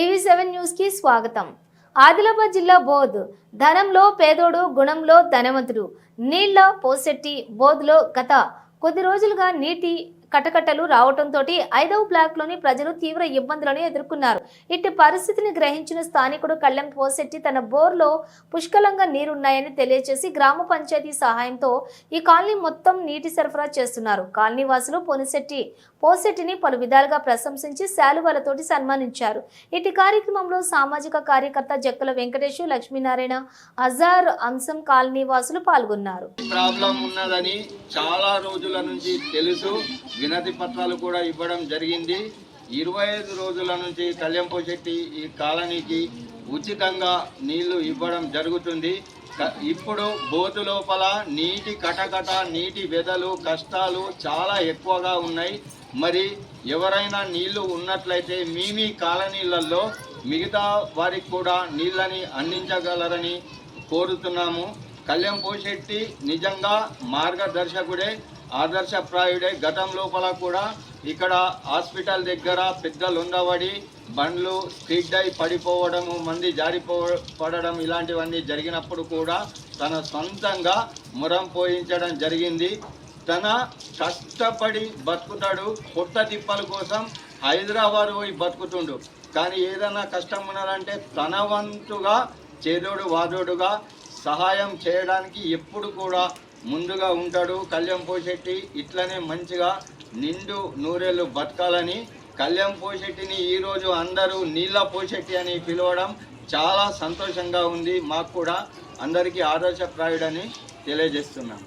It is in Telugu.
టీవీ సెవెన్ న్యూస్కి స్వాగతం. ఆదిలాబాద్ జిల్లా బోధ్. ధనంలో పేదోడు గుణంలో ధనవంతుడు. నీళ్ళ పోసెట్టి బోధ్లో గత కొద్ది రోజులుగా నీటి కటకటలు రావడంతో ఐదవ బ్లాక్లోని ప్రజలు తీవ్ర ఇబ్బందులను ఎదుర్కొన్నారు. ఇట్టి పరిస్థితిని గ్రహించిన స్థానికుడు కళ్యాణ్ పోసెట్టి తన బోర్లో పుష్కలంగా నీరున్నాయని తెలియజేసి గ్రామ పంచాయతీ సహాయంతో ఈ కాలనీ మొత్తం నీటి సరఫరా చేస్తున్నారు. కాలనీ వాసులు పొనిశెట్టి పోసెట్టిని పలు విధాలుగా ప్రశంసించి శాలువాలతోటి సన్మానించారు. ఇటు కార్యక్రమంలో సామాజిక కార్యకర్త జక్కల వెంకటేష్ లక్ష్మీనారాయణ అజార్ అంశం కాలనీ వాసులు పాల్గొన్నారు. ప్రాబ్లం ఉన్నదని చాలా రోజుల నుంచి తెలుసు వినతి పత్రాలు కూడా ఇవ్వడం జరిగింది. ఇరవై ఐదు రోజుల నుంచి కళ్యాణపోశెట్టి ఈ కాలనీకి ఉచితంగా నీళ్ళు ఇవ్వడం జరుగుతుంది. ఇప్పుడు బోతు లోపల నీటి కటకట నీటి వెదలు కష్టాలు చాలా ఎక్కువగా ఉన్నాయి. మరి ఎవరైనా నీళ్ళు ఉన్నట్లయితే మీ మీ కాలనీలలో మిగతా వారికి కూడా నీళ్ళని అందించగలరని కోరుతున్నాము. కళ్యాణ్ నిజంగా మార్గదర్శకుడే ఆదర్శప్రాయుడే గతం లోపల కూడా ఇక్కడ హాస్పిటల్ దగ్గర పెద్దలు ఉండబడి బండ్లు స్కిడ్ అయి పడిపోవడము మంది జారిపో పడడం ఇలాంటివన్నీ జరిగినప్పుడు కూడా తన సొంతంగా మురం పోయించడం జరిగింది. తన కష్టపడి బతుకుతాడు. పొట్ట తిప్పల కోసం హైదరాబాద్ పోయి బతుకుతుండు. కానీ ఏదైనా కష్టం ఉన్నారంటే తన వంతుగా చేదోడు వాదోడుగా సహాయం చేయడానికి ఎప్పుడు కూడా ముందుగా ఉంటాడు. కళ్యాణ్ పోషెట్టి ఇట్లనే మంచిగా నిండు నూరేళ్ళు బతకాలని కళ్యాణ్ పోషెట్టిని ఈరోజు అందరూ నీళ్ళ పోషెట్టి అని పిలవడం చాలా సంతోషంగా ఉంది. మాకు కూడా అందరికీ ఆదర్శప్రాయుడని తెలియజేస్తున్నాం.